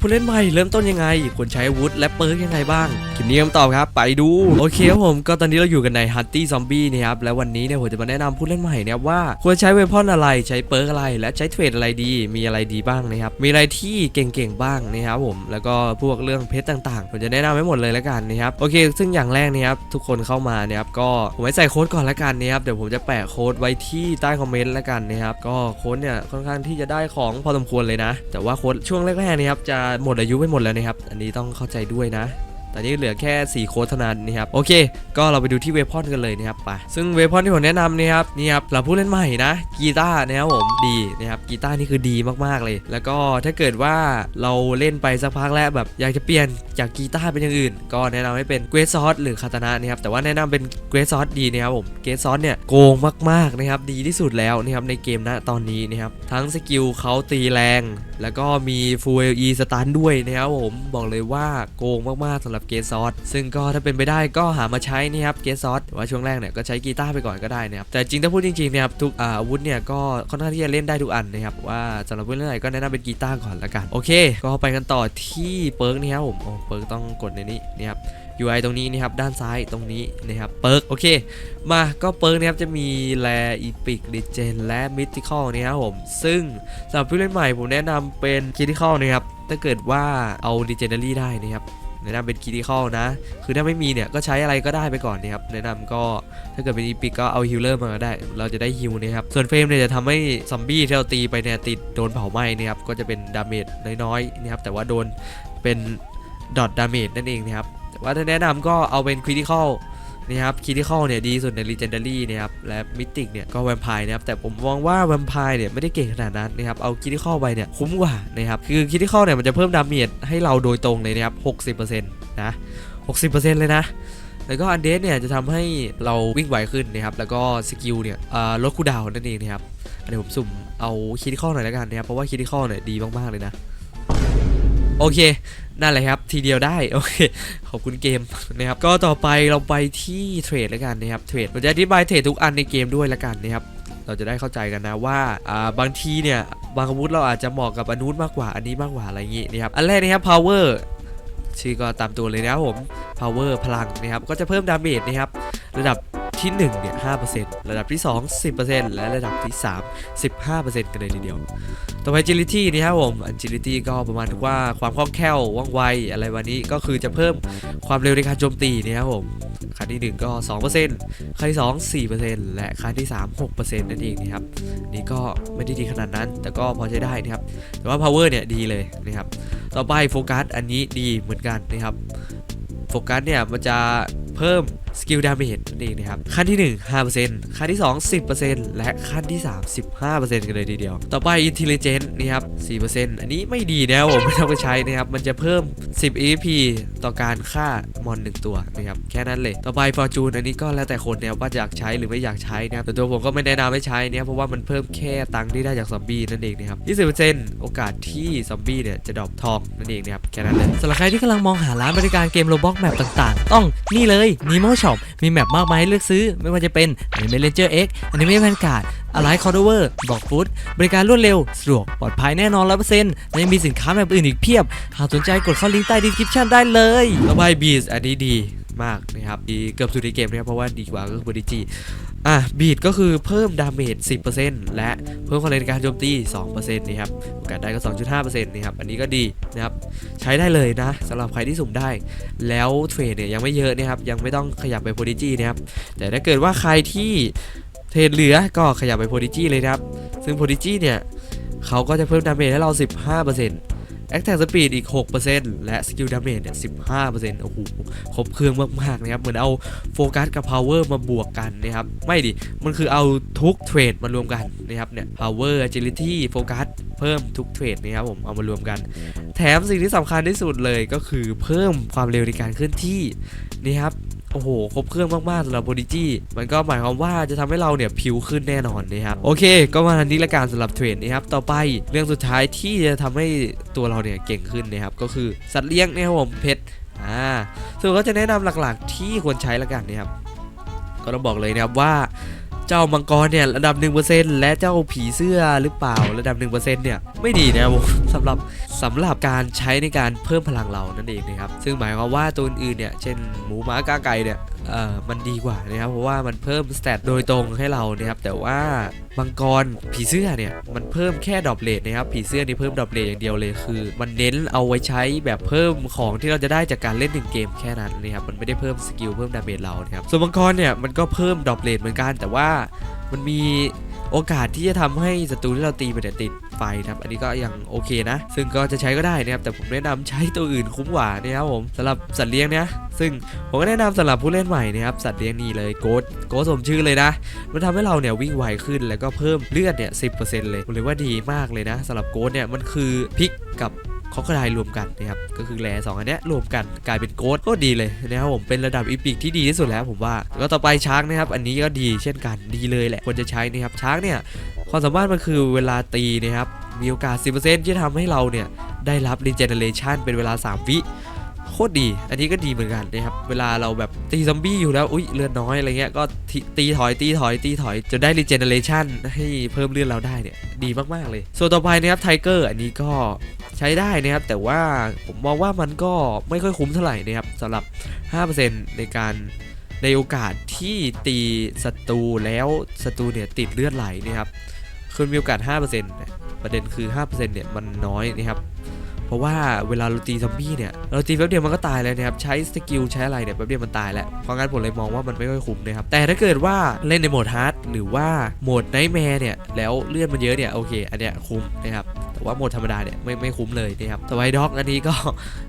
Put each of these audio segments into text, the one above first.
ผู้เล่นใหม่เริ่มต้นยังไงควรใช้อาวุธและเปิร์กยังไงบ้างคลิปนี้คำตอบครับ ไปดู โอเคครับผมก็ตอนนี้เราอยู่กันใน Hunty Zombie นะครับแล้ววันนี้เนี่ยผมจะมาแนะนำผู้เล่นใหม่นะครับว่าควรใช้เวพอนอะไรใช้เปิร์กอะไร และใช้เทรดอะไรดี มีอะไรดีบ้างนะครับมีอะไรที่เก่งๆบ้างนะครับผมแล้วก็พวกเรื่องเพชรต่างๆผมจะแนะนำไว้หมดเลยแล้วกันนะครับโอเค ซึ่งอย่างแรกนะครับทุกคนเข้ามานะครับก็ผมให้ใส่โค้ดก่อนแล้วกันนะครับเดี๋ยวผมจะแปะโค้ดไว้ที่ใต้คอมเมนต์แล้วกันนะครับก็โค้ดเนี่ยค่อนข้างที่จะได้ของพอสมควรเลยนะ แต่ว่าโค้ดช่วงแรกๆนะครับจะหมดอายุไปหมดแล้วนะครับ อันนี้ต้องเข้าใจด้วยนะตอนนี้เหลือแค่ 4 โค้ดเท่านั้นนะครับโอเค ก็เราไปดูที่เวพอนกันเลยนะครับไปซึ่งเวพอนที่ผมแนะนำนะครับนี่ครับเราผู้เล่นใหม่นะกีตาร์นะครับผมดีนะครับกีตาร์นี่คือดีมากๆเลย แล้วก็ถ้าเกิดว่าเราเล่นไปสักพักแล้วแบบอยากจะเปลี่ยนจากกีตาร์เป็นอย่างอื่น ก็แนะนำให้เป็นเกรซอสหรือคาตานะนะครับแต่ว่าแนะนำเป็นเกรซอสดีนะครับผมเกรซอสเนี่ยโกงมากๆนะครับดีที่สุดแล้วนะครับในเกมณตอนนี้นะครับทั้งสกิลเขาตีแรง แล้วก็มี Full LE สตันด้วยนะครับผมบอกเลยว่าโกงมากๆสำหรับเกซอสซึ่งก็ถ้าเป็นไปได้ก็หามาใช้นี่ครับเกซอสว่าช่วงแรกเนี่ยก็ใช้กีตาร์ไปก่อนก็ได้นะครับแต่จริงถ้าพูดจริงๆเนะครับทุกอาวุธเนี่ยก็ค่อนข้างที่จะเล่นได้ทุกอันนะครับว่าสำหรับผู้เล่นใหม่ก็แนะนำเป็นกีตาร์ก่อนละกันโอเค ก็ไปกันต่อที่เปิร์กนี่ครับผมโอ้เปิร์กต้องกดในนี้นี่ครับ UI ตรงนี้นะครับด้านซ้ายตรงนี้นะครับเปิร์กโอเค มาก็เปิร์กนะครับจะมีแรอีพิกดิเจนและมิติคอลนะครับผมซึ่งสำหรับผู้เล่นใหม่ผมแนะนำเป็นคิติคอลนะครับถ้าเกิดว่าเอาดิเจน a รี่ได้นะครับแนะนำเป็นคิติคอลนะ คือถ้าไม่มีเนี่ยก็ใช้อะไรก็ได้ไปก่อนนะครับ แนะนำก็ถ้าเกิดเป็นอีพิกก็เอาฮิลเลอร์มาก็ได้ เราจะได้ฮิลนะครับ ส่วนเฟรมเนี่ยจะทำให้ซอมบี้ที่เราตีไปเนี่ยติดโดนเผาไหม้นะครับ ก็จะเป็นดาเมจน้อยๆนะครับ แต่ว่าโดนเป็นดอทดาเมจนั่นเองนะครับ แต่ว่าถ้าแนะนำก็เอาเป็นคริติคอลนะครับคริติคอลเนี่ยดีสุดใน Legendary นะครับและมิติกเนี่ยก็แวมไพร์นะครับแต่ผมมองว่าแวมไพร์เนี่ยไม่ได้เก่งขนาดนั้นนะครับเอาคริติคอลไปเนี่ยคุ้มกว่านะครับคือคริติคอลเนี่ยมันจะเพิ่มดาเมจให้เราโดยตรงเลยนะครับ 60%นะ60%เลยนะ แล้วก็อันเดสเนี่ยจะทำให้เราวิ่งไวขึ้นนะครับแล้วก็สกิลเนี่ยลดคูดาวน์นั่นเองนะครับเดี๋ยวผมสุ่มเอาคริติคอลหน่อยแล้วกันนะครับเพราะว่าคริติคอลเนี่ยดีมากๆเลยนะ โอเคนั่นแหละครับทีเดียวได้โอเคขอบคุณเกมนะครับก็ต่อไปเราไปที่เทรดแล้วกันนะครับเทรดผมจะอธิบายเทรดทุกอันในเกมด้วยแล้วกันนะครับเราจะได้เข้าใจกันนะว่าอ่าบางทีเนี่ยบางอาวุธเราอาจจะเหมาะกับอนนุนมากกว่าอันนี้มากกว่าอะไรอย่างงี้นะครับอันแรกนะครับ power ชื่อก็ตามตัวเลยนะครับผม power พลังนะครับก็จะเพิ่มดาเมจนะครับระดับที่1เนี่ย5%ร ระดับที่ 2 10%และระดับที่ 3 15%กันเลยทีเดียว ต่อไป agility นี่ครับผม agility ก็ประมาณว่าความคล่องแคล่วว่องไวอะไรวันนี้ก็คือจะเพิ่มความเร็วในการโจมตีนะครับผมขั้นที่ 1 ก็ 2%ขั้นที่ 2 4%และขั้นที่ 3 6%นั่นเองนะครับ นี่ก็ไม่ได้ดีขนาดนั้น แต่ก็พอใช้ได้นะครับ แต่ว่า power เนี่ยดีเลยนะครับ ต่อไปโฟกัสอันนี้ดีเหมือนกันนะครับ โฟกัสเนี่ยมันจะเพิ่ม สกิลดาเมจนั่นเองนะครับขั้นที่ 1 5%ขั้นที่ 2 10%และขั้นที่ 3 15%กันเลยทีเดียว ต่อไป Intelligence นี่ครับ4%อันนี้ไม่ดีนะผมไม่ต้องไปใช้นะครับ มันจะเพิ่ม 10 EP ต่อการฆ่ามอน1ตัวนะครับแค่นั้นเลย ต่อไป Fortune อันนี้ก็แล้วแต่คนนะครับว่าอยากใช้หรือไม่อยากใช้นะครับแต่ตัวผมก็ไม่แนะนำให้ใช้นะครับเพราะว่ามันเพิ่มแค่ตังค์ที่ได้จากซอมบี้นั่นเองนะครับ 20%โอกาสที่ซอมบี้เนี่ยจะดรอปทองนั่นเองนะครับแค่นั้นเลยสำหรับใครที่กำลังมองหาร้านบริการเกมโรบ็อกแมปต่างๆ ต้องนี่เลย Nemo Shop มีแมปมากมายให้เลือกซื้อ ไม่ว่าจะเป็น Anime Ranger X Anime Vanguard Allied Codover บอกฟูดบริการรวดเร็ว สะดวก ปลอดภัยแน่นอน 100%และยังมีสินค้าแบบอื่นอีกเพียบ หากสนใจกดเข้าลิงก์ใต้ดีดคลิปชันได้เลยต่อไปบีสอันนี้ดีมากนะครับดีเกือบสุดในเกมนะครับเพราะว่าดีกว่าก็คือบริจี อะบีดก็คือเพิ่มดาเมจ 10%และเพิ่มความเร็วในการโจมตี 2%นะครับโอกาสได้ก็ 2.5%นะครับอันนี้ก็ดีนะครับใช้ได้เลยนะสำหรับใครที่สุ่มได้ แล้วเทรดเนี่ยยังไม่เยอะนะครับยังไม่ต้องขยับไปโพดิจีนะครับแต่ถ้าเกิดว่าใครที่เทรดเหลือก็ขยับไปโพดิจีเลยนะครับ ซึ่งโพดิจีเนี่ยเขาก็จะเพิ่มดาเมจให้เรา 15% Attack Speed อีก 6%และ Skill Damage เนี่ย 15%โอ้โห ครบเครื่องมาก ๆ นะครับ เหมือนเอาโฟกัสกับ Power มาบวกกันนะครับ ไม่ดิ มันคือเอาทุกเทรดมารวมกันนะครับเนี่ย Power Agility โฟกัสเพิ่มทุกเทรดนะครับผม เอามารวมกัน แถมสิ่งที่สำคัญที่สุดเลยก็คือเพิ่มความเร็วในการเคลื่อนที่นี่ครับ โอ้โห ครบเครื่องมากๆสำหรับ Prodigy มันก็หมายความว่าจะทำให้เราเนี่ยผิวขึ้นแน่นอนนะครับ โอเค ก็มาทันนี้ละการสำหรับเทรดนะครับ ต่อไปเรื่องสุดท้ายที่จะทำให้ตัวเราเนี่ยเก่งขึ้นนะครับ ก็คือสัตว์เลี้ยงนะครับผมเพชรอ่าส่วนก็จะแนะนำหลักๆ ที่ควรใช้ละกันนะครับ ก็ต้องบอกเลยนะครับว่าเจ้ามังกรเนี่ยระดับ 1%และเจ้าผีเสื้อหรือเปล่าระดับ 1%เนี่ยไม่ดีนะครับผมสำหรับ สำหรับการใช้ในการเพิ่มพลังเรานั่นเองนะครับ ซึ่งหมายความว่าตัวอื่นๆเนี่ย เช่นหมูหมากาไก่เนี่ยเอ่อมันดีกว่านะครับ เพราะว่ามันเพิ่มสเตตโดยตรงให้เรานะครับ แต่ว่ามังกรผีเสื้อเนี่ย มันเพิ่มแค่ดรอปเลทนะครับ ผีเสื้อนี่เพิ่มดรอปเลทอย่างเดียวเลยคือ มันเน้นเอาไว้ใช้แบบเพิ่มของที่เราจะได้จากการเล่นหนึ่งเกมแค่นั้นนะครับ มันไม่ได้เพิ่มสกิลเพิ่มดาเมจเรานะครับ ส่วนมังกรเนี่ยมันก็เพิ่มดรอปเลทเหมือนกัน แต่ว่ามันมีโอกาสที่จะทำให้ศัตรูที่เราตีไปเนี่ยติด ไฟนะครับอันนี้ก็ยังโอเคนะ ซึ่งก็จะใช้ก็ได้นะครับแต่ผมแนะนำใช้ตัวอื่นคุ้มกว่านะครับผมสำหรับสัตว์เลี้ยงเนี่ยซึ่งผมก็แนะนำสำหรับผู้เล่นใหม่นะครับสัตว์เลี้ยงนี่เลยโกดโกดสมชื่อเลยนะ มันทำให้เราเนี่ยวิ่งไวขึ้นแล้วก็เพิ่มเลือดเนี่ยสิเลยผมเลยว่าดีมากเลยนะสำหรับโกดเนี่ยมันคือพิกกับคอกระไดรวมกันนะครับก็คือแร่สองอันนี้รวมกันกลายเป็นโกดก็ดีเลยนะครับผมเป็นระดับอีพิกที่ดีที่สุดแล้วผมว่า แล้วต่อไปช้าร์กนะครับ อันนี้ก็ดีเช่นกันดีเลยแหละควรจะใช้นะครับชาร์กเนี่ย ความสามารถมันคือเวลาตีนะครับ มีโอกาส 10%ที่จะทำให้เราเนี่ย ได้รับ regeneration เป็นเวลา 3 วิ โคตรดี อันนี้ก็ดีเหมือนกันนะครับ เวลาเราแบบตีซอมบี้อยู่แล้ว อุ้ยเลือดน้อยอะไรเงี้ย ก็ตีถอยตีถอยตีถอยจนได้ regeneration ให้เพิ่มเลือดเราได้เนี่ย ดีมากๆเลย ส่วนต่อไปนะครับไทเกอร์อันนี้ก็ใช้ได้นะครับ แต่ว่าผมมองว่ามันก็ไม่ค่อยคุ้มเท่าไหร่นะครับสำหรับ 5%ในการในโอกาสที่ตีศัตรูแล้วศัตรูเนี่ยติดเลือดไหลนะครับ คือมีโอกาส5%นะประเด็นคือ 5%เนี่ยมันน้อยนะครับเพราะว่าเวลาเราตีซอมบี้เนี่ยเราตีแป๊บเดียวมันก็ตายแล้วนะครับใช้สกิลใช้อะไรเนี่ยแป๊บเดียวมันตายแล้วเพราะงั้นผมเลยมองว่ามันไม่ค่อยคุ้มนะครับแต่ถ้าเกิดว่าเล่นในโหมดฮาร์ดหรือว่าโหมดไนท์แมร์เนี่ยแล้วเลือดมันเยอะเนี่ยโอเค อันเนี้ยคุ้มนะครับแต่ว่าโหมดธรรมดาเนี่ยไม่ไม่คุ้มเลยนะครับแต่ไวด็อกอันนี้ก็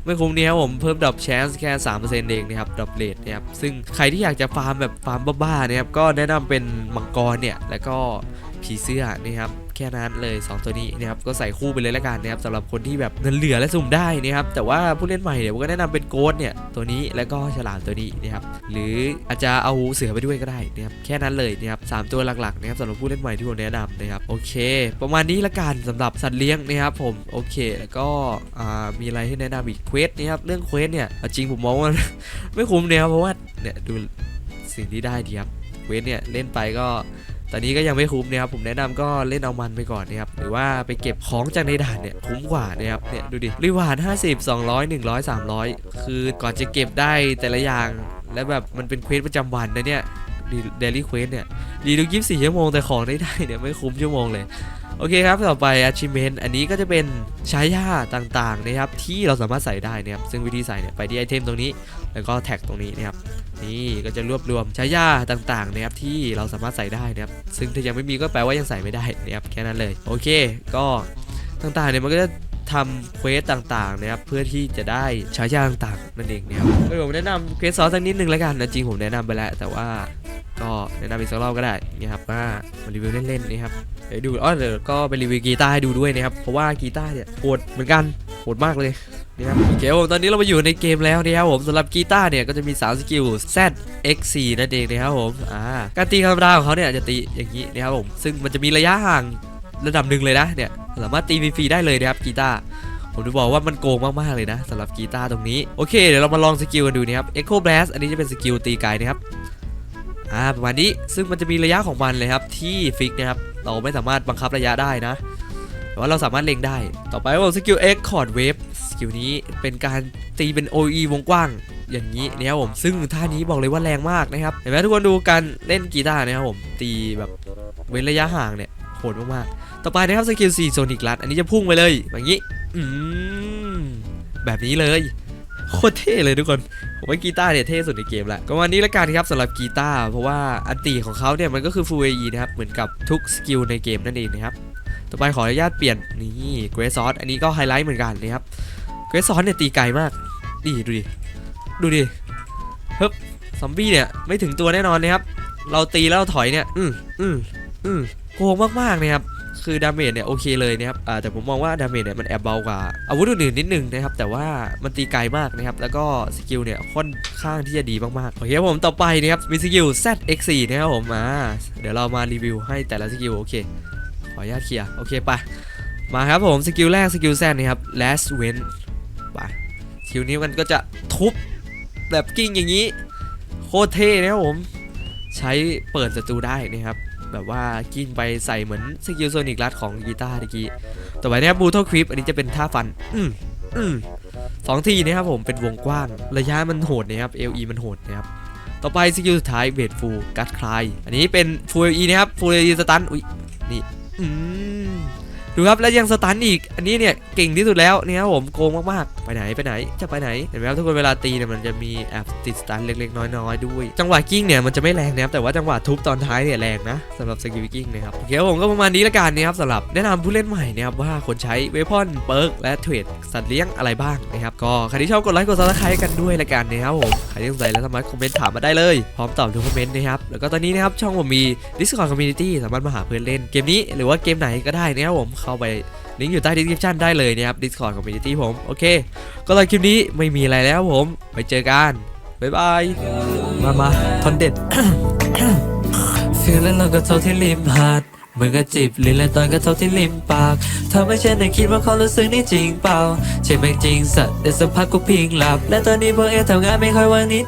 ไม่คุ้มเนี่ยครับผมเพิ่มดรอปแชนส์แค่3%เองนะครับดรอปเลทนะครับซึ่งใครที่อยากจะฟาร์มแบบฟาร์มบ้าๆนะครับก็แนะนำเป็นมังกรเนี่ยแล้วก็ ผีเสื้อนะครับแค่นั้นเลย 2 ตัวนี้นะครับก็ใส่คู่ไปเลยละกันนะครับสำหรับคนที่แบบเงินเหลือและสุ่มได้นะครับแต่ว่าผู้เล่นใหม่เนี่ยผมก็แนะนำเป็นโกดเนี่ยตัวนี้แล้วก็ฉลามตัวนี้นะครับหรืออาจจะเอาเสือไปด้วยก็ได้นะครับแค่นั้นเลยนะครับสามตัวหลักๆนะครับสำหรับผู้เล่นใหม่ที่ผมแนะนำนะครับโอเค ประมาณนี้ละกันสำหรับสัตว์เลี้ยงนะครับผมโอเค แล้วก็มีอะไรให้แนะนำอีกเควสนะครับเรื่องเควสเนี่ยจริงผมมองว่าไม่คุ้มเนี่ยเพราะว่าเนี่ยดูสิ่งที่ได้ดีครับเควสเนี่ยเล่นไปก็ ตอนนี้ก็ยังไม่คุ้มนะครับผมแนะนำก็เล่นเอามันไปก่อนนะครับหรือว่าไปเก็บของจากในด่านเนี่ยคุ้มกว่านะครับเนี่ยดูดิรีวาร์ด50 200 100 300 คือก่อนจะเก็บได้แต่ละอย่าง แล้วแบบมันเป็นเควสประจำวันนะเนี่ยเดลี่เควสเนี่ยดีทุก24ชั่วโมงแต่ของได้ได้เนี่ยไม่คุ้มชั่วโมงเลย โอเคครับต่อไป achievement อันนี้ก็จะเป็นใช้ย่าต่างๆนะครับที่เราสามารถใส่ได้นะครับซึ่งวิธีใส่เนี่ยไปที่ไอเทมตรงนี้ แล้วก็แท็กตรงนี้นะครับนี่ก็จะรวบรวมใช้ย่าต่างๆนะครับที่เราสามารถใส่ได้นะครับซึ่งถ้ายังไม่มีก็แปลว่ายังใส่ไม่ได้นะครับแค่นั้นเลยโอเคก็ต่างๆเนี่ยมันก็จะ ทำเควสต่างๆนะครับเพื่อที่จะได้ใช้ย่าต่างๆนั่นเองนะครับเออผมแนะนำเควสซอสสักนิดนึงแล้วกันนะจริงผมแนะนำไปแล้ว แต่ว่าก็แนะนำอีกสักรอบก็ได้นะครับว่ามารีวิวเล่นๆนะครับเดี๋ยวดูอ๋อเดี๋ยวก็ไปรีวิวกีตาร์ให้ดูด้วยนะครับเพราะว่ากีตาร์เนี่ยโหดเหมือนกันโหดมากเลยนะครับโอเคผมตอนนี้เรามาอยู่ในเกมแล้วนะครับผมสำหรับกีตาร์เนี่ยก็จะมี3สกิล Z X 4นั่นเองนะครับผมอ่าการตีธรรมดาของเขาเนี่ยจะตีอย่างนี้นะครับผมซึ่งมันจะมีระยะห่าง ระดับหนึ่งเลยนะเนี่ยสามารถตีฟรีๆได้เลยนะครับกีตาร์ผมจะบอกว่ามันโกงมากๆเลยนะสำหรับกีตาร์ตรงนี้โอเคเดี๋ยวเรามาลองสกิลกันดูนะครับ Echo Blast อันนี้จะเป็นสกิลตีไกนะครับอ่าประมาณนี้ซึ่งมันจะมีระยะของมันเลยครับที่ฟิกนะครับเราไม่สามารถบังคับระยะได้นะแต่ว่าเราสามารถเล็งได้ ต่อไปว่าสกิล X Chord Wave สกิลนี้เป็นการตีเป็น OE วงกว้างอย่างนี้นะครับผมซึ่งท่านี้บอกเลยว่าแรงมากนะครับเห็นไหมทุกคนดูการเล่นกีตาร์นะครับผมตีแบบเว้นระยะห่างเนี่ย โหดมากๆ ต่อไปนะครับสกิล4 Sonic Rush อันนี้จะพุ่งไปเลยอย่างนี้อืมแบบนี้เลยโคตรเท่เลยทุกคนผมว่ากีตาร์เนี่ยเท่สุดในเกมแหละก็วันนี้ละกันครับสำหรับกีตาร์เพราะว่าอันตีของเขาเนี่ยมันก็คือ Full AE นะครับเหมือนกับทุกสกิลในเกมนั่นเองนะครับต่อไปขออนุญาตเปลี่ยนนี่เกรซอสอันนี้ก็ไฮไลท์เหมือนกันนะครับเกรซอสเนี่ยตีไกลมากนี่ดูดิดูดิเฮ้ยซอมบี้เนี่ยไม่ถึงตัวแน่นอนนะครับเราตีแล้วเราถอยเนี่ยอืมอืมอืม โกงมากๆนะครับคือดาเมจเนี่ยโอเคเลยนะครับแต่ผมมองว่าดาเมจเนี่ยมันแอบเบากว่าอาวุธอื่นนิดนึงนะครับแต่ว่ามันตีไกลมากนะครับแล้วก็สกิลเนี่ยค่อนข้างที่จะดีมากๆโอเคผมต่อไปนะครับมีสกิล ZX4 นะครับผมมาเดี๋ยวเรามารีวิวให้แต่ละสกิลโอเคขออนุญาตเคลียร์โอเคไปมาครับผมสกิลแรกสกิลแซนนะครับ last win ไปสกิลนี้มันก็จะทุบแบบกิ้งอย่างนี้ โคตรเท่นะครับผม ใช้เปิดศัตรูได้นะครับ แบบว่ากิ้งไปใส่เหมือนสกิลโซนิกลัดของกีตาร์ตะกี้ต่อไปนะครับบูท l คลิปอันนี้จะเป็นท่าฟัน อืมอืมสองทีนะครับผมเป็นวงกว้าง ระยะมันโหดนะครับ LE มันโหดนะครับต่อไปสกิลสุดท้ายเวทฟูกัดคลายอันนี้เป็นฟู LE นะครับฟู LE สตันอุ้ยนี่อืม ดูครับแล้วยังสตันอีก อันนี้เนี่ยเก่งที่สุดแล้วเนี่ยครับผมโกงมากๆ ไปไหนไปไหนจะไปไหนเห็นไหมครับทุกคนเวลาตีเนี่ยมันจะมีแอบติดสตันเล็กๆ น้อยๆด้วย จังหวะกิ้งเนี่ยมันจะไม่แรงนะครับแต่ว่าจังหวะทุบตอนท้ายเนี่ยแรงนะสำหรับสกิลกิ้งนะครับโอเคครับผมก็ประมาณนี้ละกันนะครับสำหรับแนะนำผู้เล่นใหม่นะครับว่าควรใช้เวพอนเปิร์กและเทรดสัตว์เลี้ยงอะไรบ้างนะครับก็ใครที่ชอบกดไลค์กดซับสไครต์กันด้วยละกันนะครับผมใครที่สงสัยแล้วสามารถคอมเมนต์ถามมาได้เลยพร้อมตอบทุกคอมเมนต์นะครับแล้วก็ตอนนี้นะครับช่องผมมี Discord Community สามารถมาหาเพื่อนเล่นเกมนี้หรือว่าเกมไหนก็ได้นะครับผมเข้าไปลิงก์อยู่ใต้ description ได้เลยนะครับ Discord Community ผม โอเค ก็ตอนคลิปนี้ไม่มีอะไรแล้วผม ไปเจอกัน บ๊ายบาย มามาทอนเด็ดฟีลแล้วเราก็เท่าที่ริมหาดเหมือนกับจีบลิ้นและตอนก็เท่าที่ริมปากทำให้ฉันได้คิดว่าเขารู้สึกนี่จริงเปล่าใช่ไหมจริงสัตว์แต่สักพักกูพิงหลับ และตอนนี้พวกเอทำงานไม่ค่อยว่างนิด